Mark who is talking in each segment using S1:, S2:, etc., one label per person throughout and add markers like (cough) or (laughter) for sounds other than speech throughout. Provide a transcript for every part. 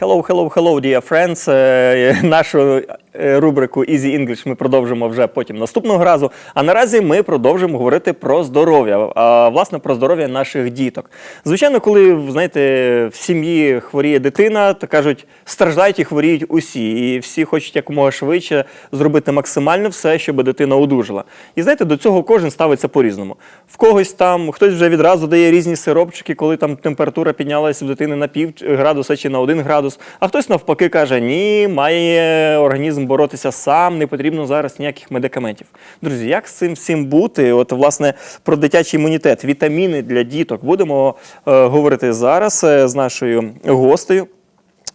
S1: Hello, hello, hello, dear friends. Е, (laughs) Нашу е, рубрику Easy English ми продовжимо вже потім наступного разу. А наразі ми продовжимо говорити про здоров'я, а власне про здоров'я наших діток. Звичайно, коли знаєте, в сім'ї хворіє дитина, то кажуть, страждають і хворіють усі, і всі хочуть якомога швидше зробити максимально все, щоб дитина одужала. І знаєте, до цього кожен ставиться по-різному. В когось там хтось вже відразу дає різні сиропчики, коли там температура піднялася в дитини на пів градуса чи на один градус. А хтось навпаки каже: ні, має організм боротися сам, не потрібно зараз ніяких медикаментів. Друзі, як з цим всім бути? От, власне, про дитячий імунітет, вітаміни для діток будемо е, говорити зараз е, з нашою гостею.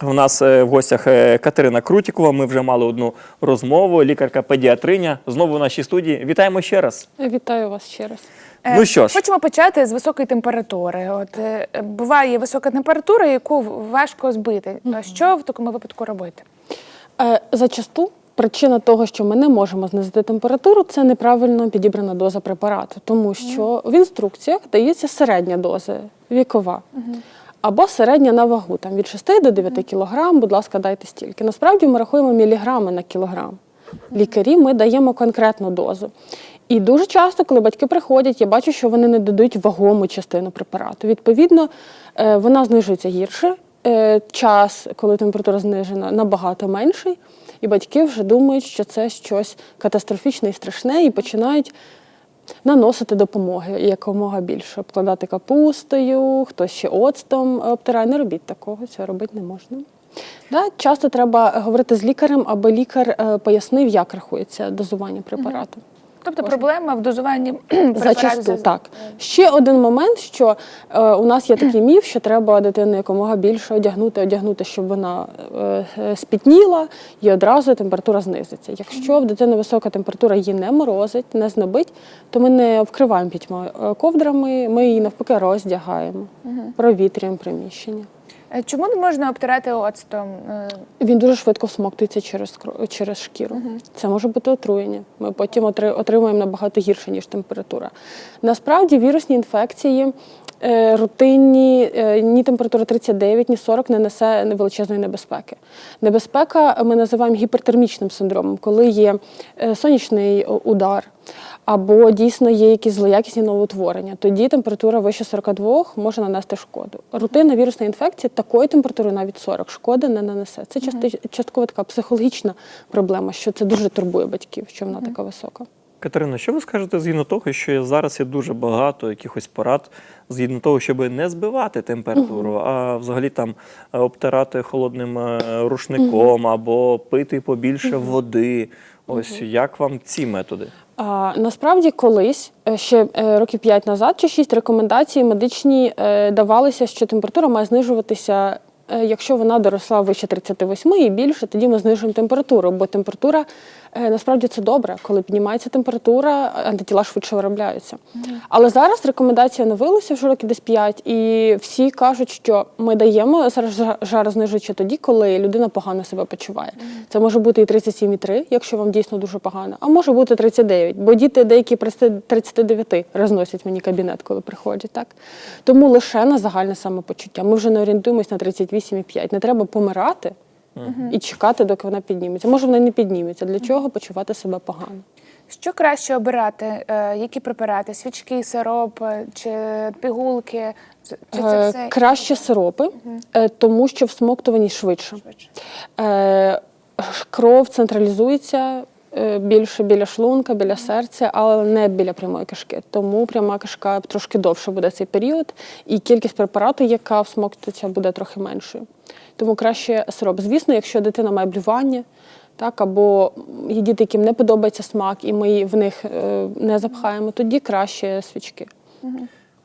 S1: У нас е, в гостях е, Катерина Крутікова. Ми вже мали одну розмову, лікарка-педіатриня. Знову в нашій студії. Вітаємо ще раз.
S2: Вітаю вас ще раз.
S3: Е,
S1: Ну що ж.
S3: хочемо почати з високої температури. От е, буває висока температура, яку важко збити. А Що в такому випадку робити?
S2: Е, Зачасту причина того, що ми не можемо знизити температуру, це неправильно підібрана доза препарату, тому що в інструкціях дається середня доза вікова. Або середня на вагу, там від 6 до 9 кілограм, будь ласка, дайте стільки. Насправді ми рахуємо міліграми на кілограм. Лікарі ми даємо конкретну дозу. І дуже часто, коли батьки приходять, я бачу, що вони не додають вагому частину препарату. Відповідно, е, вона знижується гірше. Е, Час, коли температура знижена, набагато менший, і батьки вже думають, що це щось катастрофічне і страшне, і починають наносити допомоги якомога більше, обкладати капустою, хтось ще оцтом обтирає. Не робіть такого, цього робити не можна. Да, часто треба говорити з лікарем, аби лікар е, пояснив, як рахується дозування препарату.
S3: Тобто проблема в дозуванні (clears throat)
S2: Зачасту так. Ще один момент, що е, у нас є такий (clears throat) міф, що треба дитину якомога більше одягнути, одягнути, щоб вона е, е, спітніла і одразу температура знизиться. Якщо в дитини висока температура її не морозить, не знобить, то ми не вкриваємо п'ятьма е, ковдрами, ми її навпаки роздягаємо, провітрюємо приміщення.
S3: Е, Чому не можна обтирати оцтом? Е,
S2: Він дуже швидко всмоктується через через шкіру. Це може бути отруєння. Ми потім отри- отримуємо набагато гірше, ніж температура. Насправді вірусні інфекції. Е, Рутинні е, ні температура 39, ні 40 не несе величезної небезпеки. Небезпека ми називаємо гіпертермічним синдромом, коли є е, сонячний удар або дійсно є якісь злоякісні новоутворення. Тоді температура вище 42 може нанести шкоду. Рутинна вірусна інфекція такої температури навіть 40 шкоди не нанесе. Це частково така психологічна проблема, що це дуже турбує батьків, що вона така висока.
S1: Катерина, що ви скажете згідно того, що зараз є дуже багато якихось порад згідно того, щоб не збивати температуру, а взагалі там е, обтирати холодним е, рушником або пити побільше води. Ось як вам ці методи?
S2: А, насправді колись, е, ще років 5 назад чи 6, рекомендації медичні давалися, що температура має знижуватися, якщо вона доросла вище 38 і більше, тоді ми знижуємо температуру, бо температура насправді це добре. Коли піднімається температура, антитіла швидше виробляються. Але зараз рекомендація оновилася вже років десь 5, і всі кажуть, що ми даємо зараз жа- жарознижуючи тоді, коли людина погано себе почуває. Це може бути і 37,3, якщо вам дійсно дуже погано, а може бути 39, бо діти деякі при 39 розносять мені кабінет, коли приходять. Так? Тому лише на загальне самопочуття. Ми вже не орієнтуємося на 38,5. Не треба помирати і чекати, доки вона підніметься. Може, вона не підніметься. Для чого почувати себе погано?
S3: Що краще обирати? Е, Які препарати? Свічки, сироп е, чи пігулки? Чи це
S2: Е,
S3: все
S2: Краще сиропи, е, тому що всмоктувані швидше.
S3: швидше?
S2: Е, ш- Кров централізується більше біля шлунка, біля серця, але не біля прямої кишки. Тому пряма кишка трошки довше буде цей період, і кількість препарату, яка всмоктується, буде трохи меншою. Тому краще сироп. Звісно, якщо дитина має блювання, так, або є діти, яким не подобається смак, і ми в них е, не запхаємо, тоді краще свічки.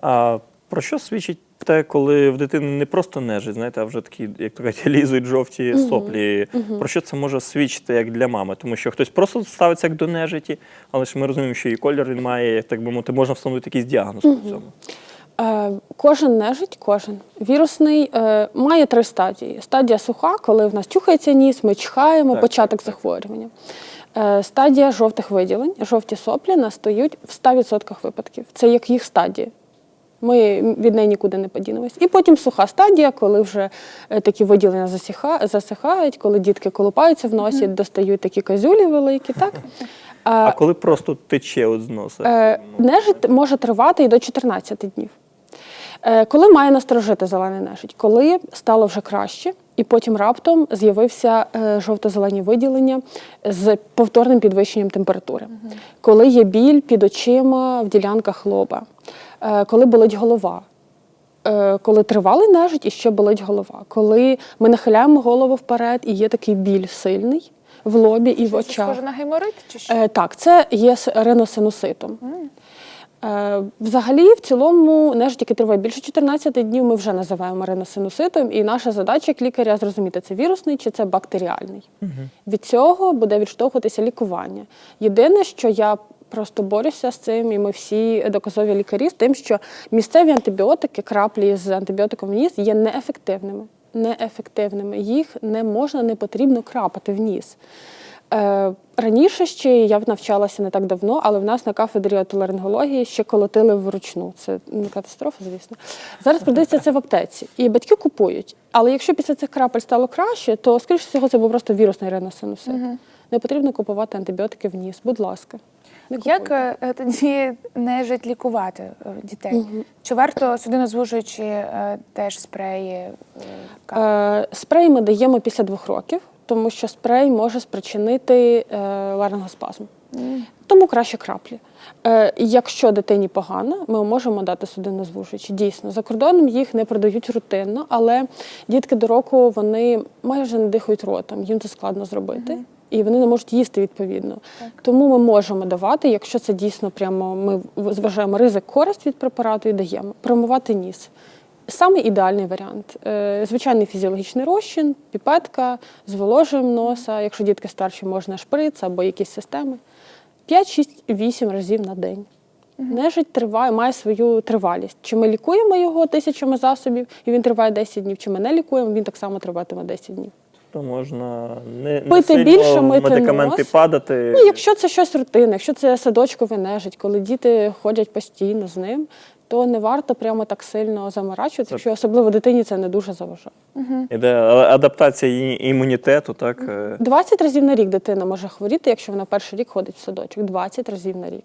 S1: А про що свідчить те, коли в дитини не просто нежить, знаєте, а вже такі, як то кажуть, (laughs) лізуть жовті соплі? Про що це може свідчити як для мами? Тому що хтось просто ставиться як до нежиті, але ж ми розуміємо, що і колір він має, як так би мовити, можна встановити якийсь діагноз по цьому.
S2: Е, Кожен нежить, кожен. Вірусний е, має три стадії. Стадія суха, коли в нас чухається ніс, ми чхаємо,
S1: Так,
S2: початок
S1: так,
S2: захворювання. Е, стадія жовтих виділень, жовті соплі настають в 100% випадків. Це як їх стадія. Ми від неї нікуди не подінемось. І потім суха стадія, коли вже е, такі виділення засихають, коли дітки колупаються в носі, достають такі козюлі великі. Так?
S1: А коли просто тече от з носа?
S2: Е, Нежить може тривати і до 14 днів. Е, Коли має насторожити зелений нежить? Коли стало вже краще, і потім раптом з'явився жовто-зелені виділення з повторним підвищенням температури. Коли є біль під очима в ділянках лоба, коли болить голова. Е, Коли тривалий нежить і ще болить голова. Коли ми нахиляємо голову вперед і є такий біль сильний в лобі і в
S3: Це
S2: очах.
S3: схоже на геморит чи що?
S2: Е, так, це є риносинуситом. Е, взагалі, в цілому, нежить, який триває більше 14 днів, ми вже називаємо риносинуситом, і наша задача як лікаря зрозуміти, це вірусний чи це бактеріальний. Від цього буде відштовхуватися лікування. Єдине, що я просто борюся з цим, і ми всі доказові лікарі з тим, що місцеві антибіотики, краплі з антибіотиком в ніс є неефективними. Неефективними. Їх не можна, не потрібно крапати в ніс. Е, раніше ще я навчалася не так давно, але в нас на кафедрі отоларингології ще колотили вручну. Це не катастрофа, звісно. Зараз продається це в аптеці, і батьки купують. Але якщо після цих крапель стало краще, то скоріш всього це був просто вірусний риносинусит. Не потрібно купувати антибіотики в ніс. Будь ласка. Не
S3: Як
S2: купуйте.
S3: е, тоді нежить лікувати е, дітей? Чи варто судинозвужуючи е, теж спреї? е?
S2: Е, спрей ми даємо після двох років, тому що спрей може спричинити е, ларингоспазм. Тому краще краплі. Е, якщо дитині погано, ми можемо дати судинозвужуючі. Дійсно, за кордоном їх не продають рутинно, але дітки до року вони майже не дихають ротом, їм це складно зробити. І вони не можуть їсти відповідно. Тому ми можемо давати, якщо це дійсно прямо ми зважаємо ризик користь від препарату і даємо промивати ніс. Саме ідеальний варіант. Е, Звичайний фізіологічний розчин, піпетка, зволожуємо носа. Якщо дітки старші, можна шприц або якісь системи. 5, 6, 8 разів на день. Нежить триває, має свою тривалість. Чи ми лікуємо його тисячами засобів, і він триває 10 днів, чи ми не лікуємо, він так само триватиме 10 днів.
S1: То можна не, не
S2: Пити
S1: сильно
S2: більше, мити
S1: медикаменти
S2: нос.
S1: падати.
S2: Ну, якщо це щось рутинне, якщо це садочкове нежить, коли діти ходять постійно з ним, то не варто прямо так сильно заморачуватися, якщо особливо дитині це не дуже заважає.
S1: Іде адаптація її імунітету, так? е.
S2: 20 разів на рік дитина може хворіти, якщо вона перший рік ходить в садочок. 20 разів на рік.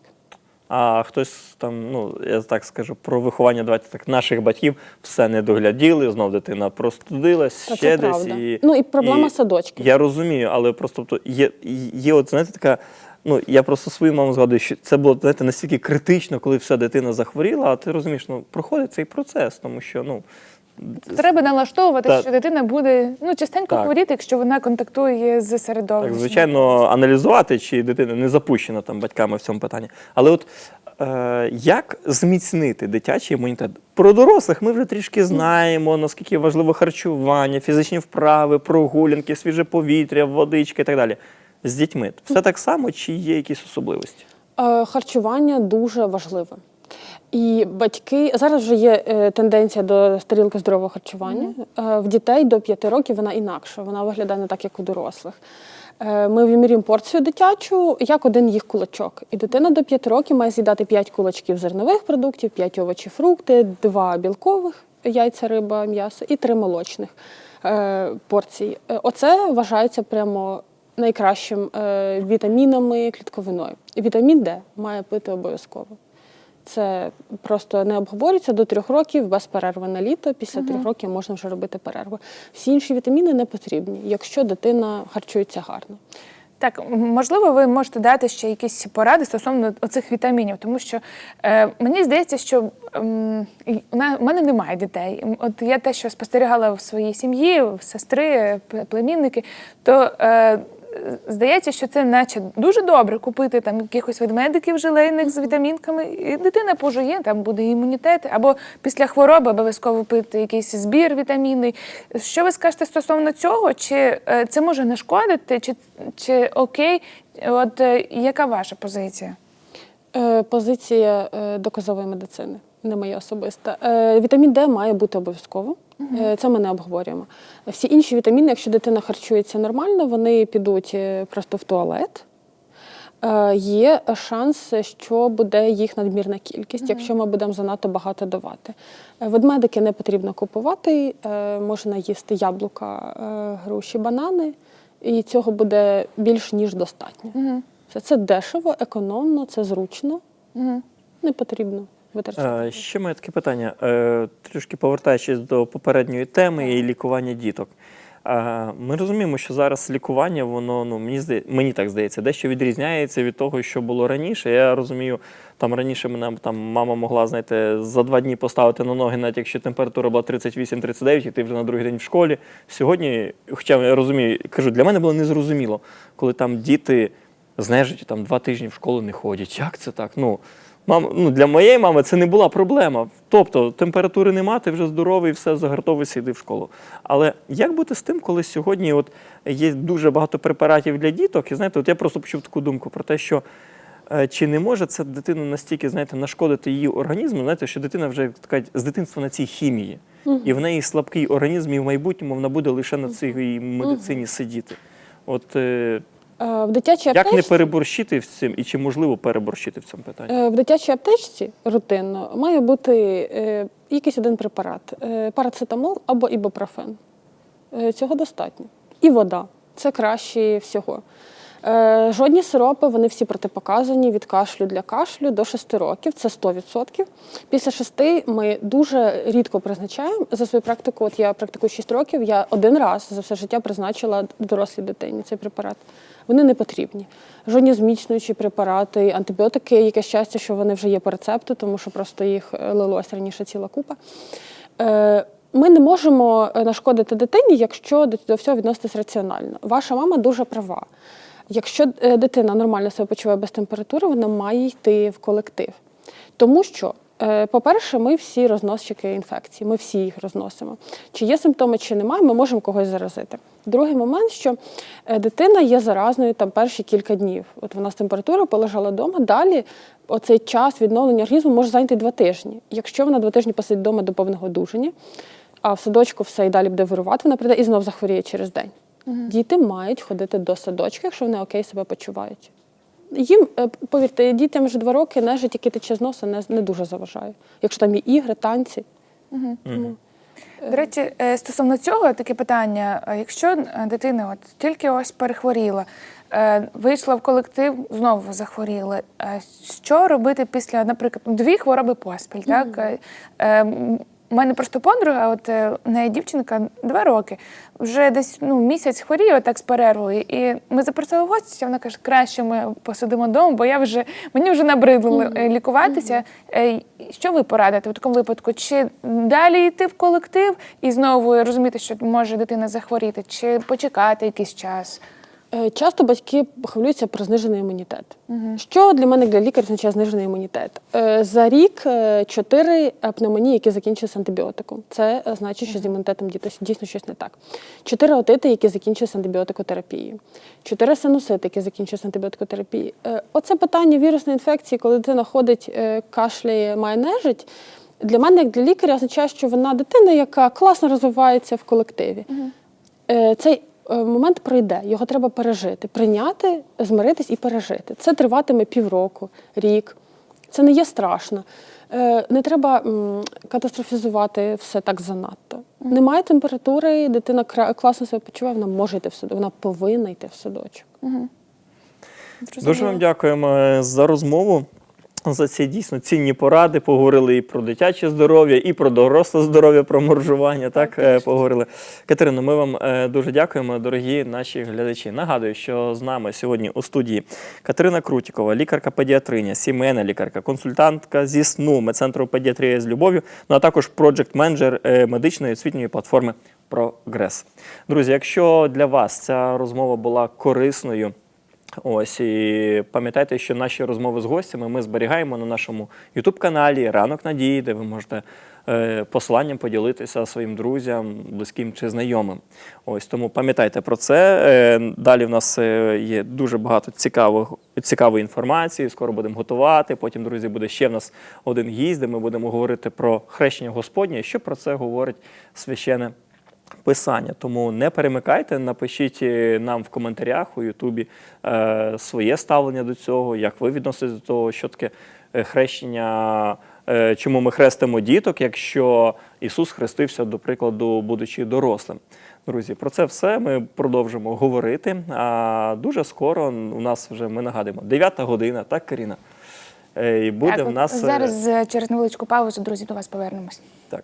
S1: А хтось там, ну я так скажу, про виховання давайте так наших батьків все не догляділи, знов дитина простудилась,
S2: Та
S1: ще
S2: це
S1: десь.
S2: правда.
S1: І,
S2: Ну, і проблема садочків.
S1: Я розумію, але просто тобто, є, є от, знаєте, така. Ну, я просто свою маму згадую, що це було знаєте, настільки критично, коли вся дитина захворіла, а ти розумієш, ну проходить цей процес, тому що ну
S3: Треба налаштовувати,
S1: Так.
S3: що дитина буде ну, частенько
S1: Так.
S3: хворіти, якщо вона контактує з
S1: Так, звичайно, аналізувати, чи дитина не запущена там батьками в цьому питанні. Але от е, як зміцнити дитячий імунітет? Про дорослих ми вже трішки знаємо, наскільки важливо харчування, фізичні вправи, прогулянки, свіже повітря, водичка і так далі. З дітьми все так само, чи є якісь особливості?
S2: Е, Харчування дуже важливе. І батьки зараз вже є е, тенденція до сторілки здорового харчування. Е, В дітей до 5 років вона інакша, вона виглядає не так, як у дорослих. Е, Ми вимірюємо порцію дитячу як один їх кулачок. І дитина до 5 років має з'їдати 5 кулачків зернових продуктів, 5 овочі, фрукти, 2 білкових яйця, риба, м'ясо і 3 молочних е, порції. Оце вважається прямо найкращим е, вітамінами клітковиною. Вітамін Д має пити обов'язково. Це просто не обговорюється до трьох років без перерви на літо. Після трьох років можна вже робити перерву. Всі інші вітаміни не потрібні, якщо дитина харчується гарно.
S3: Так, можливо, ви можете дати ще якісь поради стосовно оцих вітамінів, тому що е, мені здається, що ем, і у мене немає дітей. От я те, що спостерігала в своїй сім'ї, в сестри, племінники, то е, здається, що це наче дуже добре купити там якихось ведмедиків желейних з вітамінками, і дитина пожує, там буде імунітет, або після хвороби обов'язково пити якийсь збір вітамінний. Що ви скажете стосовно цього? Чи е, це може нашкодити, чи, чи окей? От е, яка ваша позиція?
S2: Е, позиція доказової медицини, не моя особиста. Вітамін Д має бути обов'язково. Е, Це ми не обговорюємо. Всі інші вітаміни, якщо дитина харчується нормально, вони підуть е, просто в туалет. Е, Є шанс, що буде їх надмірна кількість, якщо ми будемо занадто багато давати. Ведмедики не потрібно купувати, можна їсти яблука, груші, банани, і цього буде більш ніж достатньо. Це, це дешево, економно, це зручно, не потрібно витрачати.
S1: Е, Ще моє таке питання. Е, Трішки повертаючись до попередньої теми і лікування діток. Е, Ми розуміємо, що зараз лікування, воно ну мені здає, мені так здається, дещо відрізняється від того, що було раніше. Я розумію, там раніше мене там мама могла, знаєте, за два дні поставити на ноги, навіть якщо температура була 38-39, і ти вже на другий день в школі. Сьогодні, хоча я розумію, кажу, для мене було незрозуміло, коли там діти з нежиттю там два тижні в школу не ходять. Як це так? Ну, мам, ну для моєї мами це не була проблема. Тобто температури нема, ти вже здоровий, все загартовуйся, йди в школу. Але як бути з тим, коли сьогодні от є дуже багато препаратів для діток, і знаєте, от я просто почув таку думку про те, що е, чи не може це дитину настільки, знаєте, нашкодити її організму, знаєте, що дитина вже така з дитинства на цій хімії, і в неї слабкий організм, і в майбутньому вона буде лише на цій медицині сидіти. От Е,
S2: В дитячій
S1: як не переборщити з цим, і чи можливо переборщити в цьому питанні?
S2: Е, В дитячій аптечці рутинно має бути е, якийсь один препарат: е, парацетамол або ібупрофен. Е, Цього достатньо. І вода це краще всього. Е, Жодні сиропи, вони всі протипоказані від кашлю для кашлю до 6 років, це 100%. Після 6 ми дуже рідко призначаємо. За свою практику, от я практикую 6 років, я один раз за все життя призначила дорослій дитині цей препарат. Вони не потрібні. Жодні зміцнюючі препарати, антибіотики, яке щастя, що вони вже є по рецепту, тому що просто їх е, лилось раніше ціла купа. Е, Ми не можемо нашкодити дитині, якщо до всього відноситись раціонально. Ваша мама дуже права. Якщо е, дитина нормально себе почуває без температури, вона має йти в колектив. Тому що, е, по-перше, ми всі розносчики інфекцій, ми всі їх розносимо. Чи є симптоми, чи немає, ми можемо когось заразити. Другий момент, що е, дитина є заразною там перші кілька днів. От вона з температурою полежала вдома. Далі оцей час відновлення організму може зайняти два тижні. Якщо вона два тижні посидить вдома до повного одужання, а в садочку все і далі буде вирувати, вона прийде і знов захворіє через день. Діти мають ходити до садочка, якщо вони окей себе почувають. Їм, е, повірте, дітям вже два роки нежить, яке тече з носа, не, не дуже заважає. Якщо там є ігри, танці. Ну,
S3: До речі, е, стосовно цього таке питання: якщо дитина от тільки ось перехворіла, вийшла в колектив, знову захворіла. Що робити після, наприклад, дві хвороби поспіль? Так у мене просто подруга, от е, в неї дівчинка два роки, вже десь ну, місяць хворіє так з перервою. І ми запросили в гості, вона каже, краще ми посидимо вдома, бо я вже мені вже набридло е, лікуватися. Е, Що ви порадите в такому випадку? Чи далі йти в колектив і знову розуміти, що може дитина захворіти, чи почекати якийсь час?
S2: Е, Часто батьки хвилюються про знижений імунітет. Що для мене для лікаря означає знижений імунітет? Е, За рік е, чотири пневмонії, які закінчилися антибіотиком. Це значить, що з імунітетом діти- дійсно щось не так. Чотири отити, які закінчилися антибіотикотерапією. Чотири синусити, які закінчилися антибіотикотерапією. Оце питання вірусної інфекції, коли дитина ходить, кашляє, має нежить. Для мене, як для лікаря, означає, що вона дитина, яка класно розвивається в колективі. Е, Цей е, момент пройде, його треба пережити, прийняти, змиритись і пережити. Це триватиме півроку, рік. Це не є страшно. Е, Не треба катастрофізувати все так занадто. Немає температури, дитина кра- класно себе почуває, вона може йти в садочок, вона повинна йти в садочок.
S1: Дуже вам дякуємо е, за розмову. За ці дійсно цінні поради. Поговорили і про дитяче здоров'я, і про доросле здоров'я, про моржування. Так, е, поговорили. Катерино, ми вам е, дуже дякуємо, дорогі наші глядачі. Нагадую, що з нами сьогодні у студії Катерина Крутікова, лікарка-педіатриня, сімейна лікарка, консультантка зі сну медцентру педіатрія з любов'ю, ну а також проджект-менеджер е, медичної освітньої платформи Прогрес. Друзі, якщо для вас ця розмова була корисною. Ось і пам'ятайте, що наші розмови з гостями ми зберігаємо на нашому Ютуб-каналі Ранок Надії, де ви можете е, посиланням поділитися своїм друзям, близьким чи знайомим. Ось тому пам'ятайте про це. Е, далі в нас е, є дуже багато цікавих, цікавої інформації. Скоро будемо готувати. Потім, друзі, буде ще в нас один гість, де ми будемо говорити про хрещення Господнє. Що про це говорить священе писання. Тому не перемикайте, напишіть е, нам в коментарях у Ютубі е, своє ставлення до цього, як ви відноситесь до того, що таке е, хрещення, е, чому ми хрестимо діток, якщо Ісус хрестився, до прикладу, будучи дорослим. Друзі, про це все ми продовжимо говорити. А дуже скоро у нас вже ми нагадуємо 9 година, так, Каріна? Е, І буде
S3: так,
S1: в нас е,
S3: зараз е, через невеличку паузу, друзі, до вас повернемось.
S1: так.